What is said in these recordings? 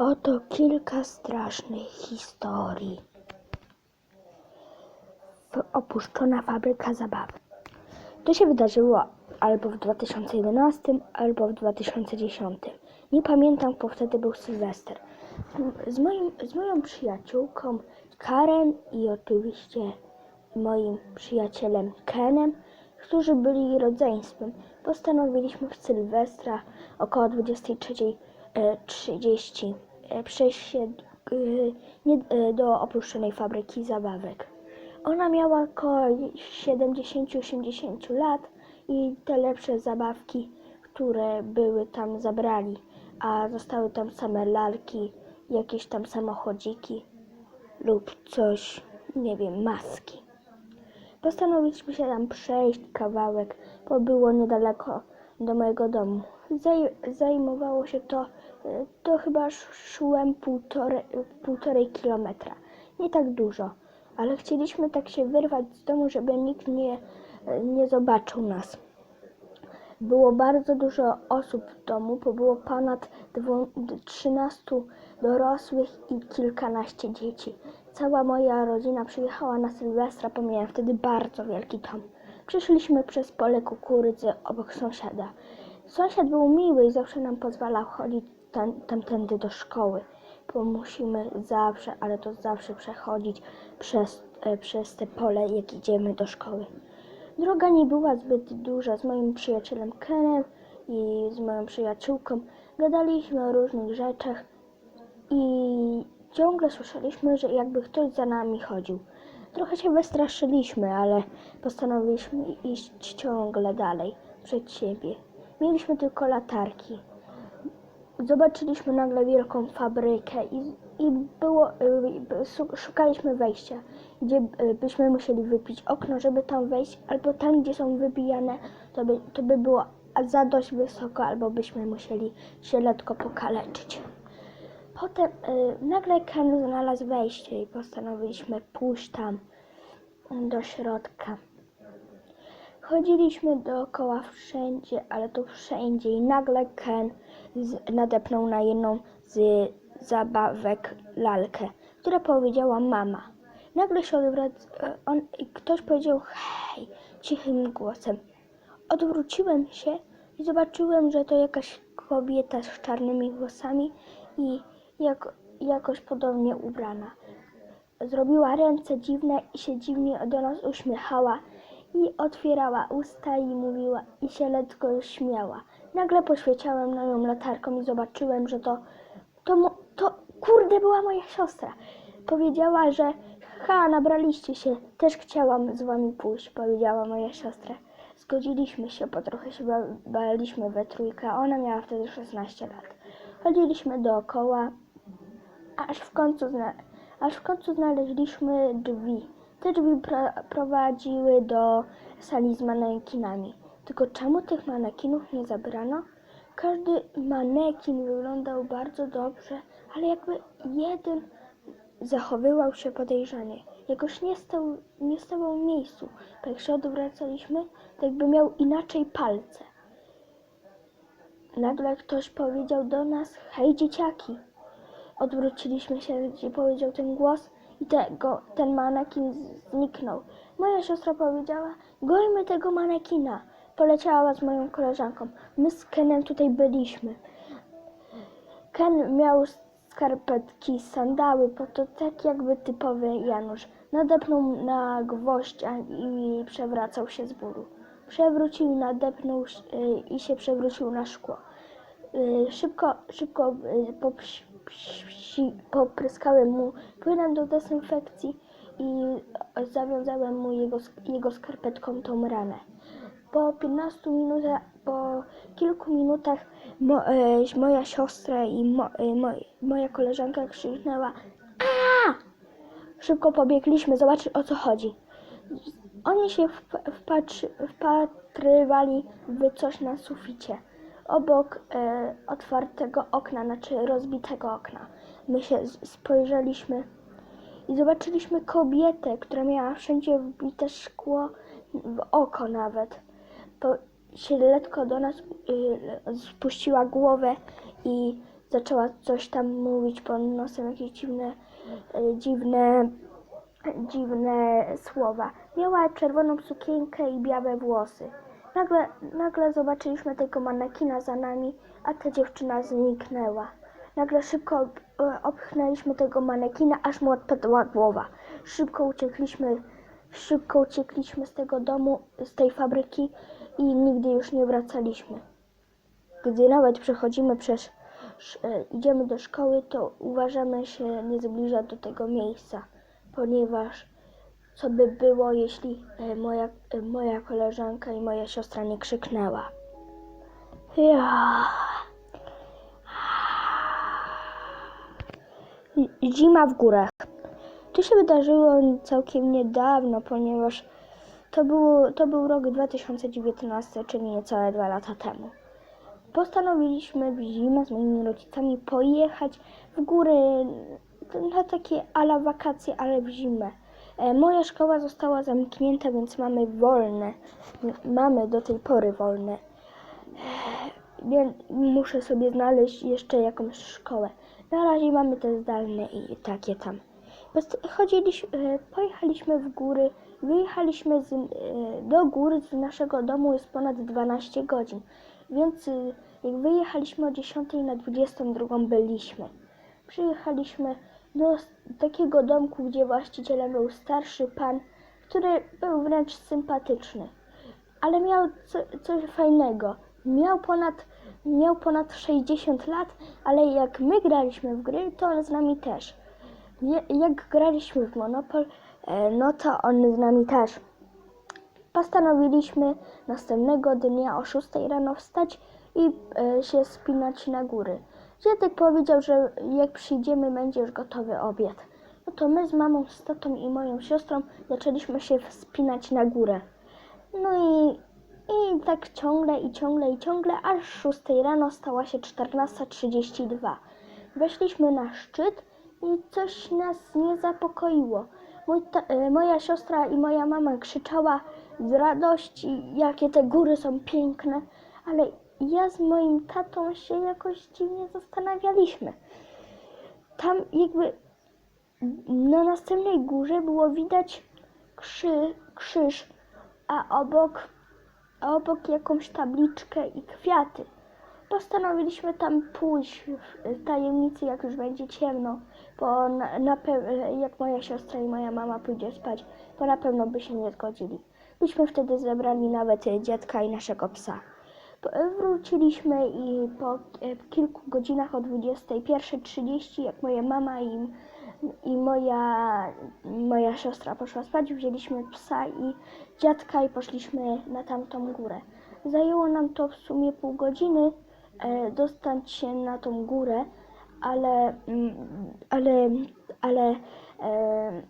Oto kilka strasznych historii. Opuszczona fabryka zabawek. To się wydarzyło albo w 2011, albo w 2010. Nie pamiętam, bo wtedy był Sylwester. Z, moim, z moją przyjaciółką Karen i oczywiście moim przyjacielem Kenem, którzy byli rodzeństwem, postanowiliśmy w Sylwestra około 23.30 e, przejść się e, e, do opuszczonej fabryki zabawek. Ona miała około 70-80 lat i te lepsze zabawki, które były tam zabrali, a zostały tam same lalki, jakieś tam samochodziki lub coś, nie wiem, maski. Postanowiliśmy się tam przejść kawałek, bo było niedaleko do mojego domu. Zaj zajmowało się to, e, to chyba sz- szłem półtore, półtorej kilometra. Nie tak dużo, ale chcieliśmy tak się wyrwać z domu, żeby nikt nie, nie zobaczył nas. Było bardzo dużo osób w domu, bo było ponad dwu- d- 13 dorosłych i kilkanaście dzieci. Cała moja rodzina przyjechała na Sylwestra, bo miałem wtedy bardzo wielki dom. Przyszliśmy przez pole kukurydzy obok sąsiada. Sąsiad był miły i zawsze nam pozwalał chodzić tam, tamtędy do szkoły, bo musimy zawsze, ale to zawsze przechodzić przez, e, przez te pole, jak idziemy do szkoły. Droga nie była zbyt duża. Z moim przyjacielem Kenem i z moją przyjaciółką gadaliśmy o różnych rzeczach i ciągle słyszeliśmy, że jakby ktoś za nami chodził. Trochę się wystraszyliśmy, ale postanowiliśmy iść ciągle dalej, przed siebie. Mieliśmy tylko latarki. Zobaczyliśmy nagle wielką fabrykę i, i było, y, szukaliśmy wejścia, gdzie y, byśmy musieli wypić okno, żeby tam wejść, albo tam, gdzie są wybijane, to by, to by było za dość wysoko, albo byśmy musieli się lekko pokaleczyć. Potem y, nagle Ken znalazł wejście i postanowiliśmy pójść tam do środka. Chodziliśmy dookoła wszędzie, ale to wszędzie i nagle Ken nadepnął na jedną z zabawek lalkę, która powiedziała mama. Nagle się odwrac... e, on, ktoś powiedział hej, cichym głosem. Odwróciłem się i zobaczyłem, że to jakaś kobieta z czarnymi włosami i jak, jakoś podobnie ubrana. Zrobiła ręce dziwne i się dziwnie do nas uśmiechała i otwierała usta i mówiła i się lekko śmiała. Nagle poświeciałem na nią latarką i zobaczyłem, że to, to, to kurde była moja siostra. Powiedziała, że ha, nabraliście się, też chciałam z wami pójść, powiedziała moja siostra. Zgodziliśmy się, bo trochę się ba- baliśmy we trójkę, ona miała wtedy 16 lat. Chodziliśmy dookoła, aż w końcu, aż w końcu znaleźliśmy drzwi. Te drzwi pro- prowadziły do sali z manekinami. Tylko czemu tych manekinów nie zabrano? Każdy manekin wyglądał bardzo dobrze, ale jakby jeden zachowywał się podejrzanie. Jakoś nie stał, nie stawał w miejscu. Jak się odwracaliśmy, to jakby miał inaczej palce. Nagle ktoś powiedział do nas, hej dzieciaki. Odwróciliśmy się, gdzie powiedział ten głos i tego, ten manekin zniknął. Moja siostra powiedziała, gojmy tego manekina. Poleciała z moją koleżanką. My z Kenem tutaj byliśmy. Ken miał skarpetki, sandały, bo to tak jakby typowy Janusz. Nadepnął na gwoźdź i przewracał się z bólu. Przewrócił, nadepnął y, i się przewrócił na szkło. Y, Szybko, szybko y, popryskałem mu płynem do dezynfekcji i zawiązałem mu jego, jego skarpetką tą ranę. Po 15 minutach, po kilku minutach mo, e, moja siostra i mo, e, mo, moja koleżanka krzyknęła a Szybko pobiegliśmy zobaczyć o co chodzi. Oni się wp- wpatrzy, wpatrywali w coś na suficie, obok e, otwartego okna, znaczy rozbitego okna. My się spojrzeliśmy i zobaczyliśmy kobietę, która miała wszędzie wbite szkło, w oko nawet. To się lekko do nas y, spuściła głowę i zaczęła coś tam mówić pod nosem, jakieś dziwne, e, dziwne, dziwne słowa. Miała czerwoną sukienkę i białe włosy. Nagle, nagle zobaczyliśmy tego manekina za nami, a ta dziewczyna zniknęła. Nagle szybko ob- obchnęliśmy tego manekina, aż mu odpadła głowa. Szybko uciekliśmy, szybko uciekliśmy z tego domu, z tej fabryki i nigdy już nie wracaliśmy. Gdy nawet przechodzimy przez, e, idziemy do szkoły, to uważamy się nie zbliżać do tego miejsca, ponieważ co by było, jeśli e, moja, e, moja koleżanka i moja siostra nie krzyknęła. Ja. Zima w górach. To się wydarzyło całkiem niedawno, ponieważ to, było, to był rok 2019, czyli niecałe dwa lata temu. Postanowiliśmy w zimę z moimi rodzicami pojechać w góry na takie ala wakacje, ale w zimę. E, Moja szkoła została zamknięta, więc mamy wolne. Mamy do tej pory wolne. Więc muszę sobie znaleźć jeszcze jakąś szkołę. Na razie mamy te zdalne i takie tam. Chodziliśmy, e, pojechaliśmy w góry, wyjechaliśmy z, e, do gór z naszego domu jest ponad 12 godzin, więc e, jak wyjechaliśmy o 10 na 22 byliśmy. Przyjechaliśmy do takiego domku, gdzie właścicielem był starszy pan, który był wręcz sympatyczny ale miał co, coś fajnego. Miał ponad, miał ponad 60 lat, ale jak my graliśmy w gry, to on z nami też. Jak graliśmy w Monopol, no to on z nami też. Postanowiliśmy następnego dnia o 6 rano wstać i e, się spinać na góry. Dziadek powiedział, że jak przyjdziemy, będzie już gotowy obiad. No to my z mamą, z tatą i moją siostrą zaczęliśmy się wspinać na górę. No i, i tak ciągle i ciągle i ciągle, aż 6 rano stała się 14.32. Weszliśmy na szczyt i coś nas nie zapokoiło. Mój e, moja siostra i moja mama krzyczała z radości, jakie te góry są piękne, ale ja z moim tatą się jakoś dziwnie zastanawialiśmy. Tam jakby na następnej górze było widać krzy, krzyż, a obok, a obok jakąś tabliczkę i kwiaty. Postanowiliśmy tam pójść w tajemnicy, jak już będzie ciemno, bo na, na jak moja siostra i moja mama pójdzie spać, to na pewno by się nie zgodzili. Byśmy wtedy zebrali nawet dziadka i naszego psa. Wróciliśmy i po e, kilku godzinach o 21.30, jak moja mama i, i moja, moja siostra poszła spać, wzięliśmy psa i dziadka i poszliśmy na tamtą górę. Zajęło nam to w sumie pół godziny dostać się na tą górę, ale, mm, ale, ale, e,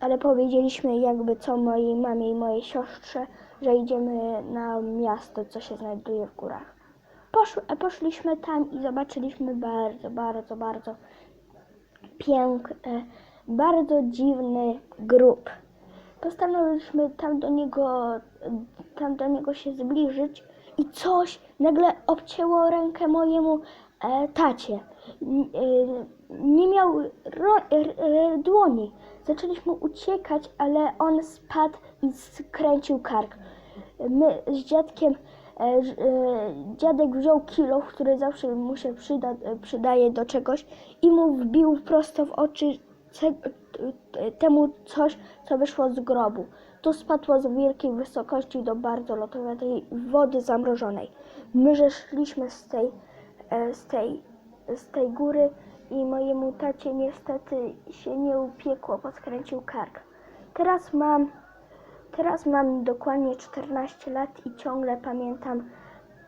ale powiedzieliśmy jakby co mojej mamie i mojej siostrze, że idziemy na miasto, co się znajduje w górach. Posz, poszliśmy tam i zobaczyliśmy bardzo, bardzo, bardzo piękny, bardzo dziwny grób. Postanowiliśmy tam do niego, tam do niego się zbliżyć i coś nagle obcięło rękę mojemu e, tacie. N- e, nie miał ro, e, e, dłoni. Zaczęliśmy uciekać, ale on spadł i skręcił kark. My z dziadkiem, e, e, dziadek wziął kilo, który zawsze mu się przyda, e, przydaje do czegoś i mu wbił prosto w oczy temu coś, co wyszło z grobu. To spadło z wielkiej wysokości do bardzo lotowej wody zamrożonej. My że szliśmy z tej, e, z tej, z tej góry i mojemu tacie niestety się nie upiekło, bo skręcił kark. Teraz mam Teraz mam dokładnie 14 lat i ciągle pamiętam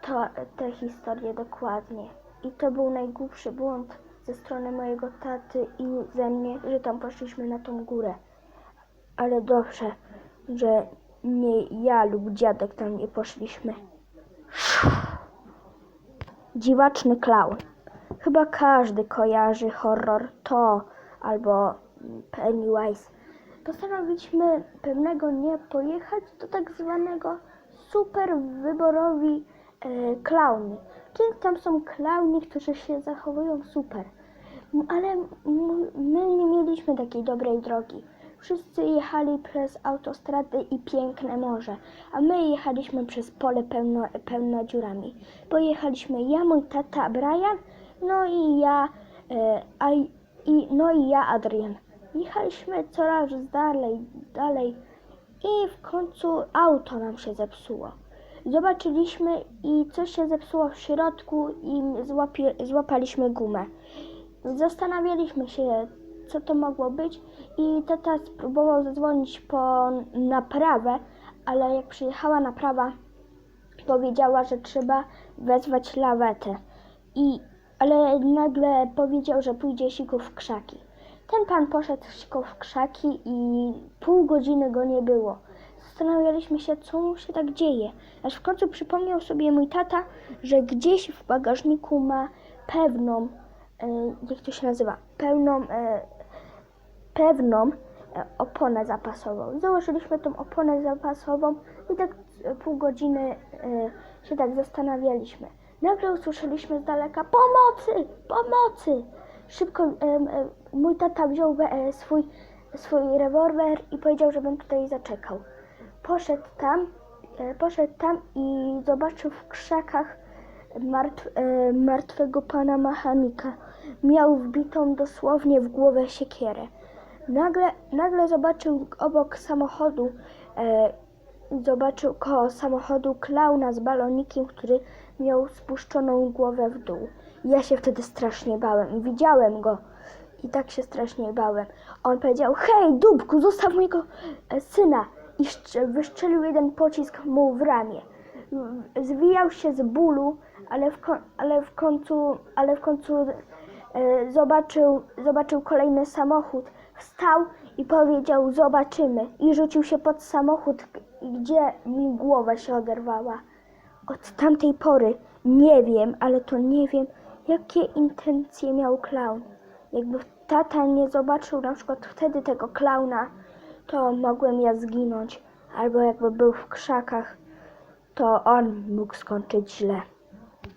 to, tę historię dokładnie. I to był najgłupszy błąd ze strony mojego taty i ze mnie, że tam poszliśmy na tą górę. Ale dobrze, że nie ja lub dziadek tam nie poszliśmy. Dziwaczny klaun. Chyba każdy kojarzy horror to albo Pennywise. Postanowiliśmy pewnego dnia pojechać do tak zwanego super wyborowi e, klauny. Okej, tam są klauni, którzy się zachowują super. Ale my nie mieliśmy takiej dobrej drogi. Wszyscy jechali przez autostradę i piękne morze, a my jechaliśmy przez pole pełno, pełne dziurami. Pojechaliśmy ja, mój tata Brian, no i ja, e, a, i, no i ja Adrian. Jechaliśmy coraz dalej, dalej i w końcu auto nam się zepsuło. Zobaczyliśmy i coś się zepsuło w środku i złapie, złapaliśmy gumę. Zastanawialiśmy się, co to mogło być i tata spróbował zadzwonić po naprawę, ale jak przyjechała naprawa, powiedziała, że trzeba wezwać lawetę. I, ale nagle powiedział, że pójdzie siku w krzaki. Ten pan poszedł siku w krzaki i pół godziny go nie było. Zastanawialiśmy się, co mu się tak dzieje. Aż w końcu przypomniał sobie mój tata, że gdzieś w bagażniku ma pewną, e, jak to się nazywa, pełną, e, pewną e, oponę zapasową. Założyliśmy tą oponę zapasową i tak e, pół godziny e, się tak zastanawialiśmy. Nagle usłyszeliśmy z daleka pomocy, pomocy! Szybko mój tata wziął swój, swój rewolwer i powiedział, żebym tutaj zaczekał. Poszedł tam, poszedł tam i zobaczył w krzakach martw, martwego pana mechanika. Miał wbitą dosłownie w głowę siekierę. Nagle, nagle zobaczył obok samochodu, e, zobaczył koło samochodu klauna z balonikiem, który miał spuszczoną głowę w dół. Ja się wtedy strasznie bałem. Widziałem go i tak się strasznie bałem. On powiedział, hej dupku, zostaw mojego e, syna. I szcz- wystrzelił jeden pocisk mu w ramię. Zwijał się z bólu, ale w, ale w końcu, ale w końcu e, zobaczył, zobaczył kolejny samochód. Wstał i powiedział, zobaczymy. I rzucił się pod samochód, gdzie mi głowa się oderwała. Od tamtej pory nie wiem, ale to nie wiem, jakie intencje miał klaun. Jakby tata nie zobaczył na przykład wtedy tego klauna, to mogłem ja zginąć. Albo jakby był w krzakach, to on mógł skończyć źle.